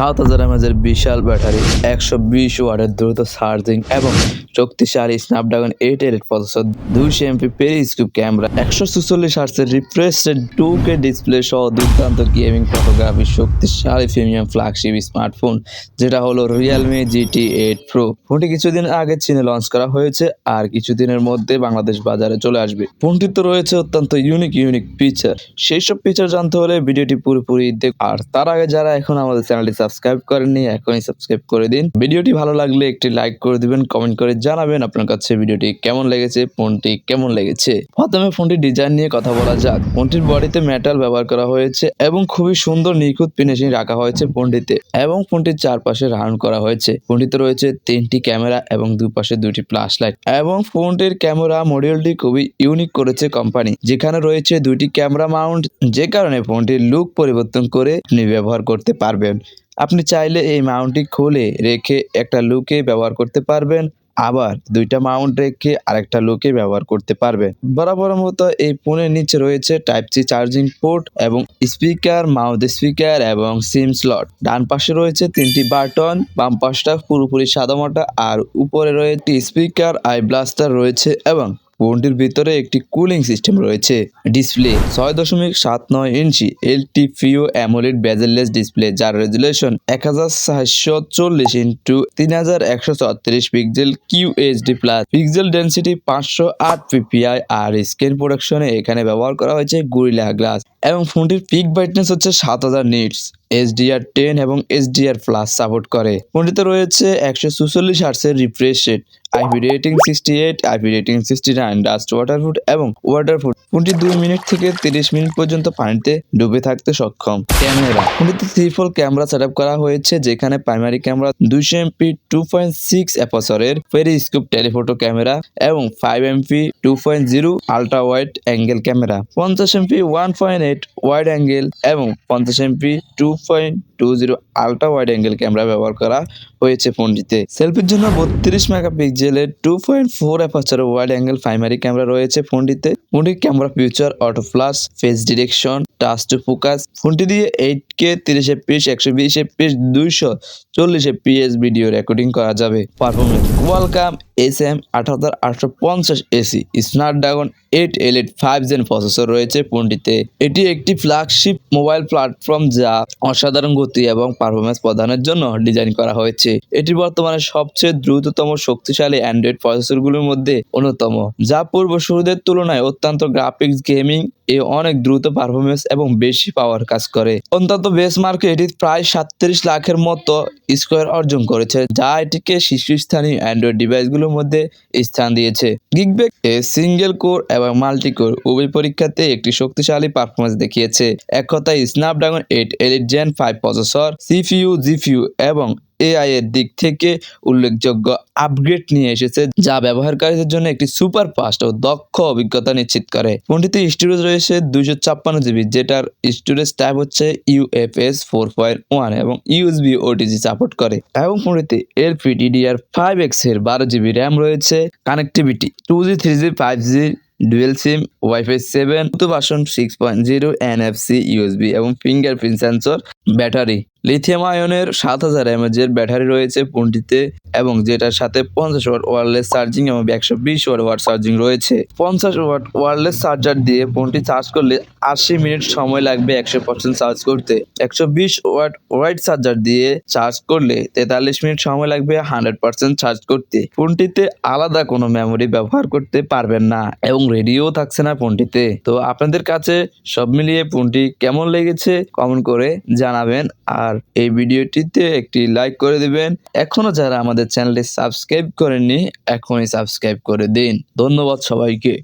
সাত হাজার এমএজের বিশাল ব্যাটারি, একশো বিশ ওয়াটের দ্রুত চার্জিং এবং শক্তিশালী স্ন্যাপড্রাগন এইট এইট প্রসেসর, দুইশো এমপি পেরিস্কোপ ক্যামেরা, একশো চুচল্লিশ হার্সের রিফ্রেশ টু কে ডিসপ্লে সহ দুর্দান্ত গেমিং ফটোগ্রাফি শক্তিশালী প্রিমিয়াম ফ্ল্যাগশিপ স্মার্টফোন যেটা হলো রিয়েলমি জিটি এইট প্রো ফোনটি কিছুদিন আগে চীনে লঞ্চ করা হয়েছে আর কিছুদিনের মধ্যে বাংলাদেশ বাজারে চলে আসবে। ফোনটি তো রয়েছে অত্যন্ত ইউনিক ইউনিক ফিচার সেই সব ফিচার জানতে হলে ভিডিওটি পুরোপুরি দেখ আর তার আগে যারা এখন আমাদের চ্যানেলটি সাবস্ক্রাইব করেননি, এখনই সাবস্ক্রাইব করে দিন। ভিডিওটি ভালো লাগলে একটি লাইক করে দিবেন কমেন্ট করে জানাবেন আপনার কাছে ভিডিওটি কেমন লেগেছে, ফোনটি কেমন লেগেছে। প্রথমে ফোনটির ডিজাইন নিয়ে কথা বলা যাক। ফোনটির বডিতে মেটাল ব্যবহার করা হয়েছে এবং খুবই সুন্দর নিখুঁত ফিনিশিং রাখা হয়েছে ফোনটিতে এবং ফোনটির চারপাশে রাউন্ড করা হয়েছে। ফোনটিতে রয়েছে তিনটি ক্যামেরা এবং দুপাশে দুটি ফ্ল্যাশ লাইট এবং ফোনটির ক্যামেরা মডিউলটি খুবই ইউনিক করেছে কোম্পানি যেখানে রয়েছে দুইটি ক্যামেরা মাউন্ট যে কারণে ফোনটির লুক পরিবর্তন করে আপনি ব্যবহার করতে পারবেন। আপনি চাইলে এই মাউন্টটি খুলে রেখে একটা লুকে ব্যবহার করতে পারবেন। আবার দুইটা মাউন্ট রেখে আরেকটা লুকে ব্যবহার করতে পারবেন। বরাবর মতো এই ফোনের নিচে রয়েছে টাইপ সি চার্জিং পোর্ট এবং স্পিকার মাউথ স্পিকার এবং সিম স্লট ডান পাশে রয়েছে তিনটি বাটন, বাম পাশটা পুরোপুরি সাদামাটা, আর উপরে রয়েছে স্পিকার আই ব্লাস্টার রয়েছে এবং ফোনটির ভিতরে একটি কুলিং সিস্টেম রয়েছে। ডিসপ্লে ছয় দশমিক সাত নয় inch, LTPO AMOLED bezelless display, যার রেজুলেশন এক হাজার সাতশো চল্লিশ ইন্টু তিন হাজার একশো ছত্রিশ pixel Q HD plus. Pixel density পাঁচশো আট পিপিআই আর স্ক্রিন প্রোডাকশনে এখানে ব্যবহার করা হয়েছে গুরিলা গ্লাস। এবং ফোনটির পিক ব্রাইটনেস হচ্ছে সাত হাজার নিটস। এসডিআর টেন এবং এসডিআর প্লাস সাপোর্ট করে। ফোনটিতে রয়েছে একশো চুচল্লিশ হার্সের refresh rate IP rating sixty eight IP rating sixty nine dust waterproof এবং ওয়াটারফুট ফোনটি দুই মিনিট থেকে তিরিশ মিনিট পর্যন্ত পানিতে ডুবে থাকতে সক্ষম। ক্যামেরা। ফোনটিতে থ্রি ফোর ক্যামেরা সেট করা হয়েছে, যেখানে প্রাইমারি ক্যামেরা দুইশো এমপি টু পয়েন্ট সিক্স অ্যাপাসরের পেরিস্কোপ টেলিফোটো ক্যামেরা এবং five MP two point zero ultra wide angle camera পঞ্চাশ MP one point eight wide angle এবং পঞ্চাশ MP two point two zero ultra wide angle camera ব্যবহার করা হয়েছে ফোনটিতে সেলফির জন্য বত্রিশ মেগাপিক্সেলের two point four aperture wide angle primary camera রয়েছে ফোনটিতে ফোনটির camera feature auto flash face direction touch to focus ফোনটি দিয়ে এইট কে তিরিশ এপিস একশো বিশ এপিস দুইশো চল্লিশ এপিএস ভিডিও রেকর্ডিং করা যাবে। পারফরমেন্স ওয়েলকাম এস এম আট হাজার আটশো পঞ্চাশ AC Snapdragon eight elite eight five gen processor রয়েছে ফোনটিতে। এটি একটি ফ্ল্যাগশিপ মোবাইল প্ল্যাটফর্ম যা অসাধারণ গতি এবং পারফরমেন্স প্রদানের জন্য ডিজাইন করা হয়েছে। এটি বর্তমানে সবচেয়ে দ্রুততম শক্তিশালী অ্যান্ড্রয়েড প্রসেসরগুলোর মধ্যে অন্যতম, যা পূর্বসূরীদের তুলনায় অত্যন্ত গ্রাফিক্স গেমিং এ অনেক দ্রুত পারফরমেন্স এবং বেশি পাওয়ার কাজ করে। অন্তত বেস মার্কে এটি প্রায় সাতত্রিশ লাখের মতো স্কোয়ার অর্জন করেছে, যা এটিকে শীর্ষস্থানীয় অ্যান্ড্রয়েড ডিভাইসগুলোর মধ্যে স্থান দিয়েছে। গিগবেক এ সিঙ্গেল কোর এবং মাল্টি কোর উভয় পরীক্ষাতে একটি শক্তিশালী পারফরমেন্স দেখিয়েছে। এক কথায় Snapdragon eight elite gen five processor CPU GPU এবং এআই এর দিক থেকে উল্লেখযোগ্য আপগ্রেড নিয়ে এসেছে, যা ব্যবহারকারীদের জন্য একটি সুপার ফাস্ট ও দক্ষ অভিজ্ঞতা নিশ্চিত করে। ফোনটিতে স্টোরেজ রয়েছে দুইশো ছাপ্পান্ন জিবি যেটার স্টোরেজ টাইপ হচ্ছে ইউএফএস ফোর পয়েন্ট ওয়ান এবং ইউএসবি ওটিজি সাপোর্ট করে। এবং ফোনটিতে এলপি ডিডিআর ফাইভ এক্সের বারো জিবি র্যাম রয়েছে। Connectivity two G three G five G dual SIM WiFi seven version six point zero N F NFC USB এবং fingerprint sensor battery. Lithium আয়নের সাত হাজার এমএজের ব্যাটারি রয়েছে ফোনটিতে এবং যেটার সাথে পঞ্চাশ ওয়াট ওয়ারলেস চার্জিং এবং একশো বিশ ওয়াট ওয়াট চার্জিং রয়েছে। পঞ্চাশ ওয়াট ওয়ারলেস চার্জার দিয়ে ফোনটি চার্জ করলে আশি মিনিট সময় লাগবে একশো পার্সেন্ট চার্জ করতে। একশো বিশ ওয়াট ওয়াইড চার্জার দিয়ে চার্জ করলে তেতাল্লিশ মিনিট সময় লাগবে হান্ড্রেড পার্সেন্ট চার্জ করতে। ফোনটিতে আলাদা কোনো মেমোরি ব্যবহার করতে পারবেন না এবং রেডিও থাকছে না ফোনটিতে। তো আপনাদের কাছে সব মিলিয়ে ফোনটি কেমন লেগেছে কমেন্ট করে জানাবেন আর এই ভিডিওটিতে একটি লাইক করে দিবেন। এখনও যারা আমাদের চ্যানেলটি সাবস্ক্রাইব করেননি, এখনই সাবস্ক্রাইব করে দিন। ধন্যবাদ সবাইকে।